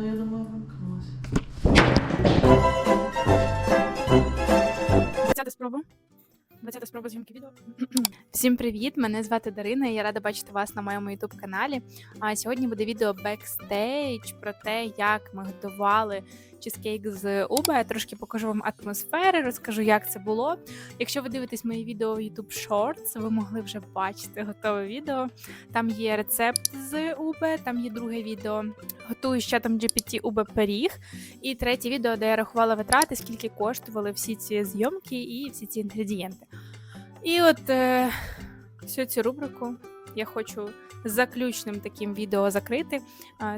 Ну, я думаю, вимкнулося. Двадцята спроба. Двадцята спроба зйомки відео. Всім привіт! Мене звати Дарина. і Я рада бачити вас на моєму youtube каналі. А сьогодні буде відео бекстейдж про те, як ми готували чизкейк з Уба. Я трошки покажу вам атмосфери, розкажу, як це було. Якщо ви дивитесь мої відео в YouTube Shorts, ви могли вже бачити готове відео. Там є рецепт з Убе, там є друге відео. Готую ще там GPT Убе пиріг. І третє відео, де я рахувала витрати, скільки коштували всі ці зйомки і всі ці інгредієнти. І от е, всю цю рубрику я хочу заключним таким відео закрити.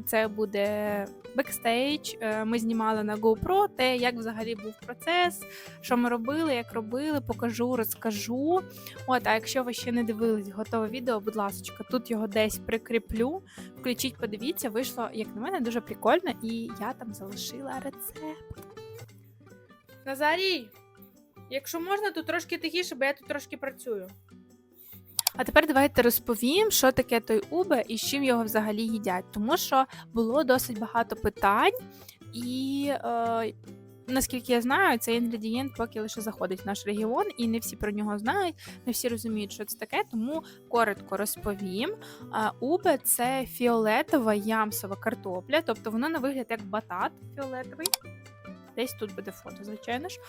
Це буде бекстейдж. Е, Ми знімали на GoPro те, як взагалі був процес, що ми робили, як робили, покажу, розкажу. От, а якщо ви ще не дивились готове відео, будь ласка, тут його десь прикріплю. Включіть, подивіться, вийшло, як на мене, дуже прикольно, і я там залишила рецепт. Назарій, якщо можна, то трошки тихіше, бо я тут трошки працюю. А тепер давайте розповім, що таке той убе і з чим його взагалі їдять. Тому що було досить багато питань, і е, наскільки я знаю, цей інгредієнт поки лише заходить в наш регіон, і не всі про нього знають, не всі розуміють, що це таке, тому коротко розповім. А, Убе це фіолетова ямсова картопля, тобто воно на вигляд як батат фіолетовий. Десь тут буде фото, звичайно ж.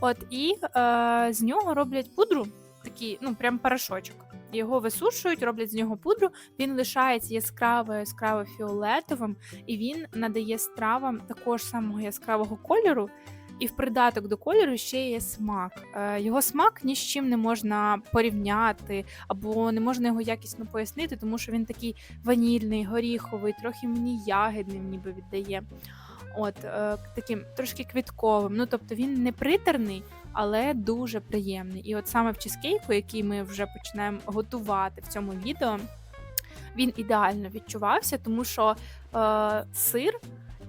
От і е, з нього роблять пудру, такий, ну прям порошочок. Його висушують, роблять з нього пудру. Він лишається яскраво яскраво фіолетовим, і він надає стравам такого ж самого яскравого кольору. І в придаток до кольору ще є смак. Е, Його смак ні з чим не можна порівняти, або не можна його якісно пояснити, тому що він такий ванільний, горіховий, трохи мені ягідним ніби віддає. От е, таким трошки квітковим. Ну тобто він не притерний, але дуже приємний. І от саме в чизкейку, який ми вже починаємо готувати в цьому відео, він ідеально відчувався, тому що е, сир.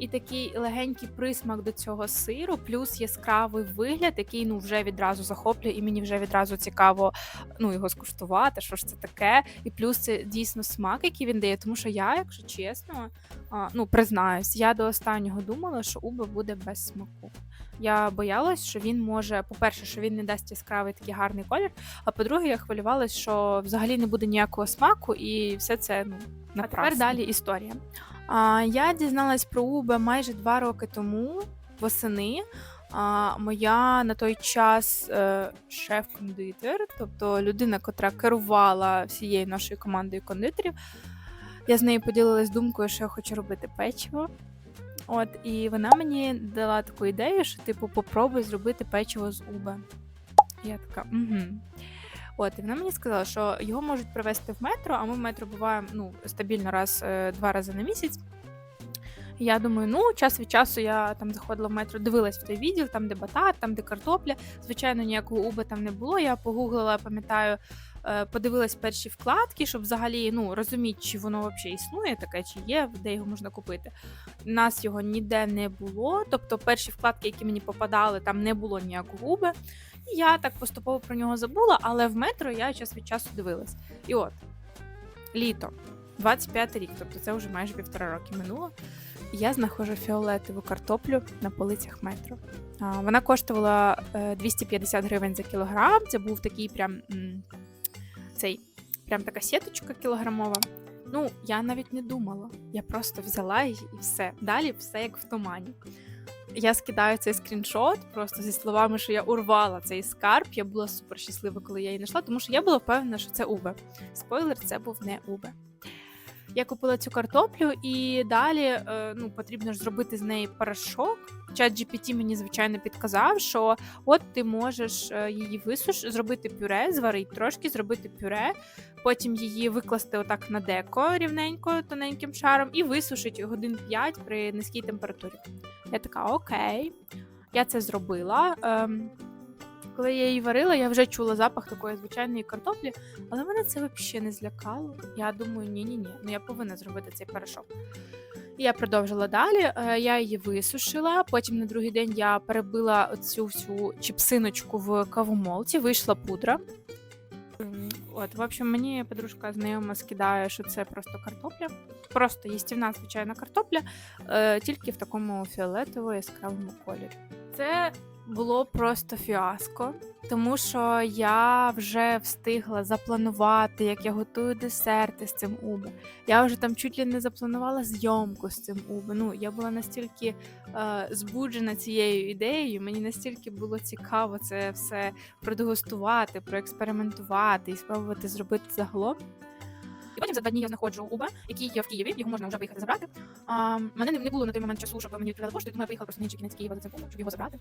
І такий легенький присмак до цього сиру, плюс яскравий вигляд, який ну вже відразу захоплює, і мені вже відразу цікаво ну його скуштувати, що ж це таке. І плюс це дійсно смак, який він дає. Тому що я, якщо чесно, ну признаюсь, я до останнього думала, що Уба буде без смаку. Я боялась, що він може, по-перше, що він не дасть яскравий такий гарний колір. А по-друге, я хвилювалась, що взагалі не буде ніякого смаку, і все це ну на тепер далі історія. А, я дізналась про Убе майже два роки тому, восени. А, моя на той час е, шеф-кондитер, тобто людина, котра керувала всією нашою командою кондитерів. Я з нею поділилась думкою, що я хочу робити печиво. От, і вона мені дала таку ідею, що типу попробуй зробити печиво з Убе. Я така, угу. От, і вона мені сказала, що його можуть привезти в метро, а ми в метро буваємо ну, стабільно раз е, два рази на місяць. Я думаю, ну час від часу я там заходила в метро, дивилась в той відділ, там де батат, там де картопля. Звичайно, ніякого уба там не було. Я погуглила, пам'ятаю, подивилась перші вкладки, щоб взагалі ну розуміти, чи воно взагалі існує таке, чи є, де його можна купити. Нас його ніде не було. Тобто, перші вкладки, які мені попадали, там не було ніякого уби. І я так поступово про нього забула, але в метро я час від часу дивилась. І от літо, 25 рік, тобто це вже майже півтора роки минуло. Я знаходжу фіолетову картоплю на полицях метро. Вона коштувала е, 250 гривень за кілограм. Це був такий прям прям така сіточка кілограмова. Ну, я навіть не думала. Я просто взяла її і все. Далі все як в тумані. Я скидаю цей скріншот просто зі словами, що я урвала цей скарб. Я була супер щаслива, коли я її знайшла, тому що я була впевнена, що це Убе. Спойлер, це був не Убе. Я купила цю картоплю, і далі е, ну, потрібно ж зробити з неї порошок. Чат GPT мені, звичайно, підказав, що от ти можеш е, її висуш, зробити пюре, зварити трошки, зробити пюре, потім її викласти отак на деко рівненько, тоненьким шаром, і висушити годин 5 при низькій температурі. Я така, окей, я це зробила. Ем, коли я її варила, я вже чула запах такої звичайної картоплі, але мене це взагалі не злякало. Я думаю, ні-ні-ні, ну я повинна зробити цей порошок. Я продовжила далі. Е, Я її висушила. Потім на другий день я перебила оцю всю чіпсиночку в кавомолці, вийшла пудра. От, в общем, мені подружка знайома скидає, що це просто картопля. Просто їстівна звичайна картопля, е, тільки в такому фіолетово яскравому кольорі. Це було просто фіаско, тому що я вже встигла запланувати, як я готую десерти з цим убе. Я вже там чуть ли не запланувала зйомку з цим убе. Ну, я була настільки е, збуджена цією ідеєю, мені настільки було цікаво це все продегустувати, проекспериментувати і спробувати зробити загалом. Потім за два дні я знаходжу Уба, який є в Києві, його можна вже виїхати забрати. А, мене не, було на той момент часу, щоб мені відправили пошту, тому я поїхала просто на інший кінець Києва за цим щоб його забрати.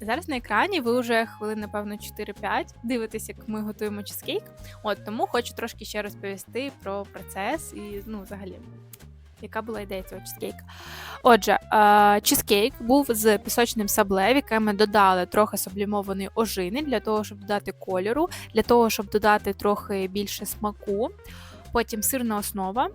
Зараз на екрані ви вже хвилин, напевно, 4-5 дивитесь, як ми готуємо чизкейк. От тому хочу трошки ще розповісти про процес і ну, взагалі. Яка була ідея цього чизкейка? Отже, чизкейк був з пісочним сабле, в яке ми додали трохи сублімованої ожини для того, щоб додати кольору, для того, щоб додати трохи більше смаку. Потім сирна основа. Е,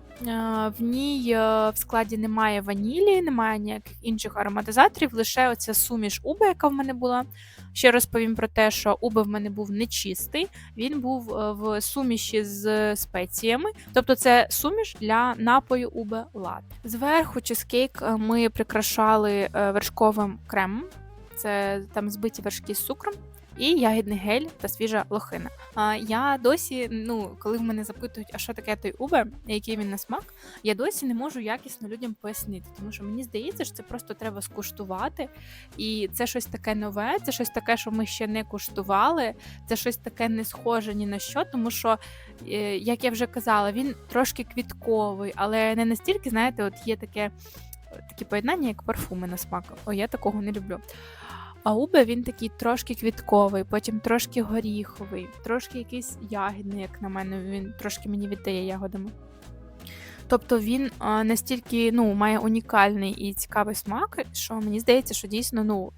В ній е, в складі немає ванілі, немає ніяких інших ароматизаторів, лише оця суміш уби, яка в мене була. Ще розповім про те, що уби в мене був нечистий, він був е, в суміші з спеціями, тобто це суміш для напою убе лат. Зверху чизкейк ми прикрашали вершковим кремом. Це там збиті вершки з цукром. І ягідний гель та свіжа лохина. А я досі, ну коли в мене запитують, а що таке той убе, який він на смак, я досі не можу якісно людям пояснити, тому що мені здається, що це просто треба скуштувати, і це щось таке нове, це щось таке, що ми ще не куштували, це щось таке не схоже ні на що, тому що, е, як я вже казала, він трошки квітковий, але не настільки, знаєте, от є таке. Такі поєднання, як парфуми на смак. О, я такого не люблю. А убе він такий трошки квітковий, потім трошки горіховий, трошки якийсь ягідний, як на мене, він трошки мені віддає ягодами. Тобто він настільки ну, має унікальний і цікавий смак, що мені здається, що дійсно ну,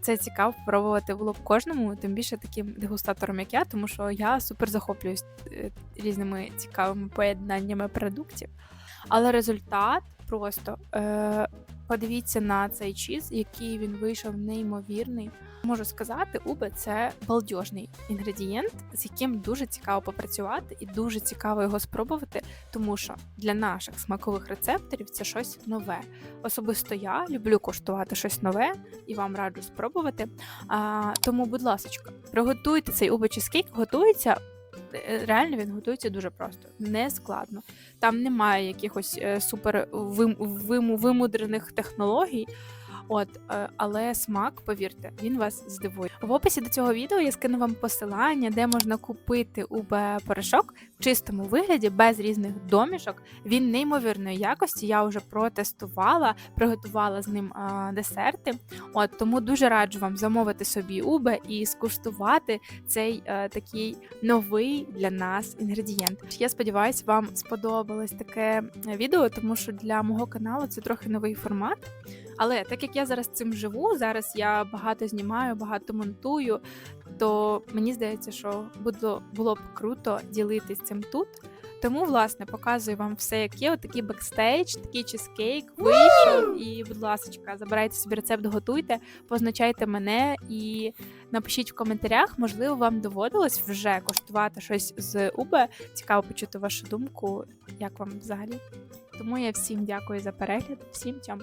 це цікаво пробувати було б кожному, тим більше таким дегустатором, як я, тому що я супер захоплююсь е, різними цікавими поєднаннями продуктів. Але результат просто е, подивіться на цей чіз, який він вийшов неймовірний. Можу сказати, убе це балдежний інгредієнт, з яким дуже цікаво попрацювати і дуже цікаво його спробувати, тому що для наших смакових рецепторів це щось нове. Особисто я люблю коштувати щось нове і вам раджу спробувати. А, тому, будь ласка, приготуйте цей убе чизкейк, готується. Е, Реально він готується дуже просто, не складно. Там немає якихось е, супер вим, вим, вимудрених технологій. От, е, але смак, повірте, він вас здивує. В описі до цього відео я скину вам посилання, де можна купити УБ порошок в чистому вигляді, без різних домішок. Він неймовірної якості. Я вже протестувала, приготувала з ним а, десерти. От тому дуже раджу вам замовити собі УБ і скуштувати цей е, такий новий для нас інгредієнт. Я сподіваюся, вам сподобалось таке відео, тому що для мого каналу це трохи новий формат. Але так як я зараз цим живу, зараз я багато знімаю, багато монтую, то мені здається, що було, було б круто ділитись цим тут. Тому, власне, показую вам все, як є. Отакий бекстейдж, такий чизкейк вийшов. І, будь ласка, забирайте собі рецепт, готуйте, позначайте мене і напишіть в коментарях, можливо, вам доводилось вже коштувати щось з Убе. Цікаво почути вашу думку, як вам взагалі. Тому я всім дякую за перегляд, всім тям.